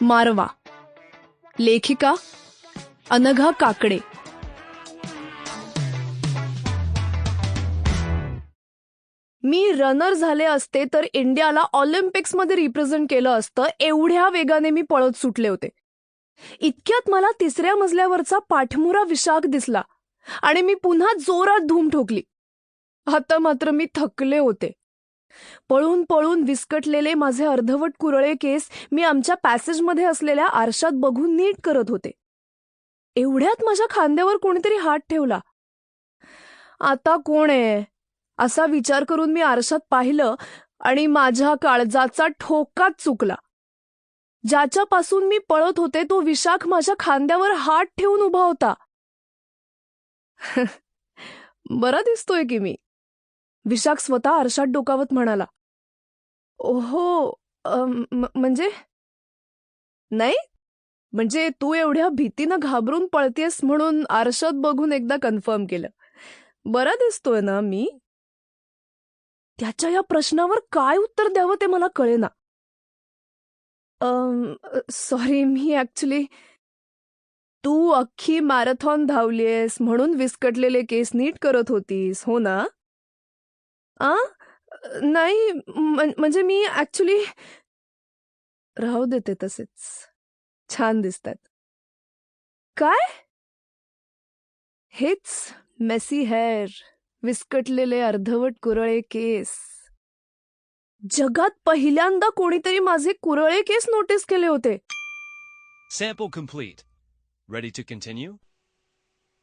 मारवा. लेखिका अनघा काकडे. मी रनर झाले असते तर इंडियाला ऑलिम्पिक्समध्ये रिप्रेझेंट केलं असतं एवढ्या वेगाने मी पळत सुटले होते. इतक्यात मला तिसऱ्या मजल्यावरचा पाठमुरा विशाख दिसला आणि मी पुन्हा जोरात धूम ठोकली. आता मात्र मी थकले होते. पळून पळून विस्कटलेले माझे अर्धवट कुरळे केस मी आमच्या पॅसेजमध्ये असलेल्या आरशात बघून नीट करत होते. एवढ्यात माझ्या खांद्यावर कोणीतरी हात ठेवला. आता कोण आहे? असा विचार करून मी आरशात पाहिलं आणि माझ्या काळजाचा ठोकाच चुकला. ज्याच्यापासून मी पळत होते तो विशाख माझ्या खांद्यावर हात ठेवून उभा होता. बरा दिसतोय की मी. विशाख स्वतः आरशात डोकावत म्हणाला. ओहो म्हणजे? नाही म्हणजे तू एवढ्या भीतीनं घाबरून पळतेस म्हणून आरशात बघून एकदा कन्फर्म केलं. बरा दिसतोय ना मी? त्याच्या या प्रश्नावर काय उत्तर द्यावं ते मला कळेना. सॉरी मी ऍक्च्युली तू अख्खी मॅरेथॉन धावलीयस म्हणून विस्कटलेले केस नीट करत होतीस हो ना? आ? नाही म्हणजे मी ऍक्च्युली राहू देते तसेच. छान दिसतात. काय? हेच मेसी हेअर विस्कटलेले अर्धवट कुरळे केस. जगात पहिल्यांदा कोणीतरी माझे कुरळे केस नोटीस केले होते. Sample complete. Ready to continue?